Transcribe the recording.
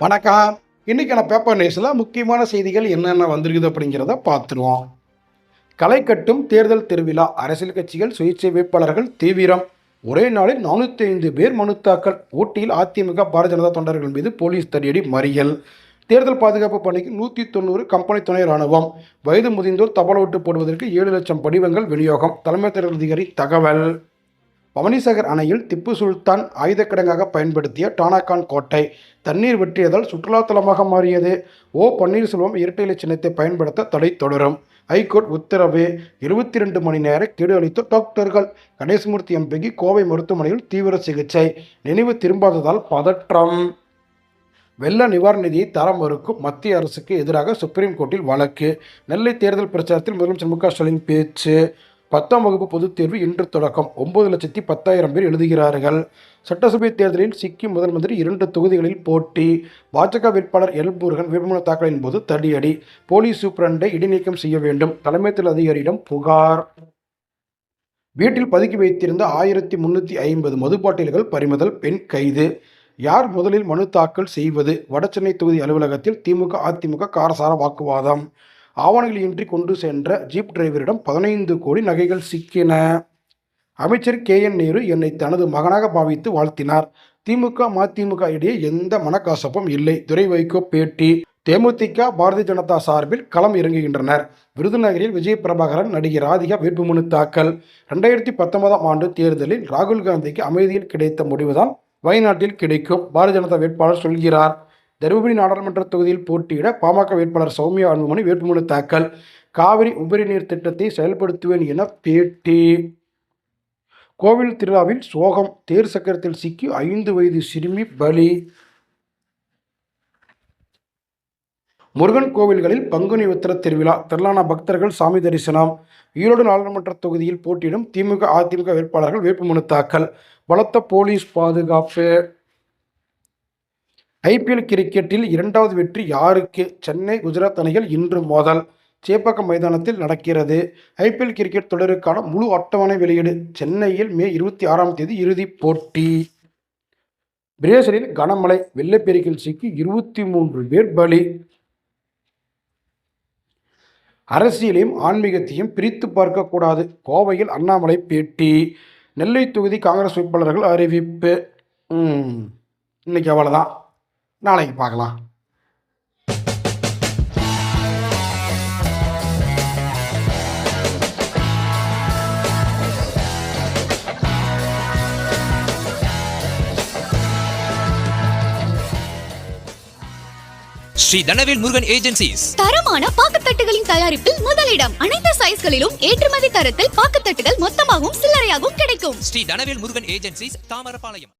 வணக்கம். இன்னைக்கான பேப்பர் நியூஸில் முக்கியமான செய்திகள் என்னென்ன வந்திருக்குது அப்படிங்கிறத பார்த்துருவோம். களை கட்டும் தேர்தல் திருவிழா. அரசியல் கட்சிகள் சுயேட்சை வேட்பாளர்கள் தீவிரம். ஒரே நாளில் நானூற்றி ஐந்து பேர் மனு தாக்கல் ஊட்டியில் அதிமுக பாரதிய ஜனதா தொண்டர்கள் மீது போலீஸ் தடியடி மறியல். தேர்தல் பாதுகாப்பு பணிக்கு நூற்றி தொண்ணூறு கம்பெனி துணை ராணுவம். வயது முதிர்ந்தோர் தபால் ஓட்டு போடுவதற்கு ஏழு லட்சம் படிவங்கள் விநியோகம். தலைமை தேர்தல் அதிகாரி தகவல். பவனிசாகர் அணையில் திப்பு சுல்தான் ஆயுதக்கிடங்காக பயன்படுத்திய டானாகான் கோட்டை. தண்ணீர் வெட்டியதால் சுற்றுலாத்தலமாக மாறியது. ஓ. பன்னீர்செல்வம் இரட்டைலை சின்னத்தை பயன்படுத்த தடை தொடரும். ஹைகோர்ட் உத்தரவு இருபத்தி ரெண்டு மணி நேர கெடு அளித்த டாக்டர்கள் கணேசமூர்த்தி எம்பிக்கு கோவை மருத்துவமனையில் தீவிர சிகிச்சை. நினைவு திரும்பாததால் பதற்றம். வெள்ள நிவாரண நிதியை தர மறுக்கும் மத்திய அரசுக்கு எதிராக சுப்ரீம் கோர்ட்டில் வழக்கு. நெல்லை தேர்தல் பிரச்சாரத்தில் முதலமைச்சர் மு க ஸ்டாலின் பேச்சு. பத்தாம் வகுப்பு பொதுத் தேர்வு இன்று தொடக்கம். ஒன்பது லட்சத்தி பத்தாயிரம் பேர் எழுதுகிறார்கள். சட்டசபை தேர்தலில் சிக்கிம் முதல் மந்திரி இரண்டு தொகுதிகளில் போட்டி. பாஜக வேட்பாளர் எல் முருகன் வேட்புமனு தாக்கலின் போது தடியடி. போலீஸ் சூப்பரண்டை இடைநீக்கம் செய்ய வேண்டும். தலைமை தேர்தல் அதிகாரியிடம் புகார். வீட்டில் பதுக்கி வைத்திருந்த ஆயிரத்தி முன்னூற்றி ஐம்பது மதுபாட்டில்கள் பறிமுதல் பெண் கைது. யார் முதலில் மனு தாக்கல் செய்வது? வடசென்னை தொகுதி அலுவலகத்தில் திமுக அதிமுக காரசார வாக்குவாதம். ஆவணங்களின்றி கொண்டு சென்ற ஜீப் டிரைவரிடம் பதினைந்து கோடி நகைகள் சிக்கின. அமைச்சர் கே என் நேரு என்னை தனது மகனாக பாவித்து வாழ்த்தினார். திமுக மதிமுக இடையே எந்த மனக்கசப்பும் இல்லை. துரை வைகோ பேட்டி. தேமுதிக பாரதிய ஜனதா சார்பில் களம் இறங்குகின்றனர். விருதுநகரில் விஜய் பிரபாகரன் நடிகை ராதிகா வேட்புமனு தாக்கல். ரெண்டாயிரத்தி பத்தொன்பதாம் ஆண்டு தேர்தலில் ராகுல் காந்திக்கு அமைதியில் கிடைத்த முடிவுதான் வயநாட்டில் கிடைக்கும். பாரதிய ஜனதா வேட்பாளர் சொல்கிறார். தருமபுரி நாடாளுமன்ற தொகுதியில் போட்டியிட பாமக வேட்பாளர் சௌமியா அன்புமணி வேட்புமனு தாக்கல். காவிரி உபரி நீர் திட்டத்தை செயல்படுத்துவேன் என பேட்டி. கோவில் திருவிழாவில் சோகம் தேர் சக்கரத்தில் சிக்கி ஐந்து வயது சிறுமி பலி. முருகன் கோவில்களில் பங்குனி உத்திர திருவிழா திரளான பக்தர்கள் சாமி தரிசனம். ஈரோடு நாடாளுமன்ற தொகுதியில் போட்டியிடும் திமுக அதிமுக வேட்பாளர்கள் வேட்புமனு தாக்கல். பலத்த போலீஸ் பாதுகாப்பு. ஐபிஎல் கிரிக்கெட்டில் இரண்டாவது வெற்றி யாருக்கு? சென்னை குஜராத் அணிகள் இன்று மோதல். சேப்பாக்கம் மைதானத்தில் நடக்கிறது. ஐபிஎல் கிரிக்கெட் தொடருக்கான முழு அட்டவணை வெளியீடு சென்னையில் மே இருபத்தி ஆறாம் தேதி இறுதிப் போட்டி. பிரேசிலில் கனமழை வெள்ளப்பெருக்கில் சிக்கி இருபத்தி மூன்று பேர் பலி. அரசியலையும் ஆன்மீகத்தையும் பிரித்து பார்க்கக்கூடாது. கோவையில் அண்ணாமலை பேட்டி. நெல்லை தொகுதி காங்கிரஸ் வேட்பாளர்கள் அறிவிப்பு. இன்னைக்கு அவ்வளோதான் நாளைக்கு பார்க்கலாம். ஸ்ரீ தனவேல் முருகன் ஏஜென்சிஸ். தரமான பாக்குத்தட்டுகளின் தயாரிப்பில் முதலிடம். அனைத்து சைஸ்களிலும் ஏற்றுமதி தரத்தில் பாக்குத்தட்டுகள் மொத்தமாகவும் சில்லறையாகவும் கிடைக்கும். ஸ்ரீ தனவேல் முருகன் ஏஜென்சிஸ் தாமரபாளையம்.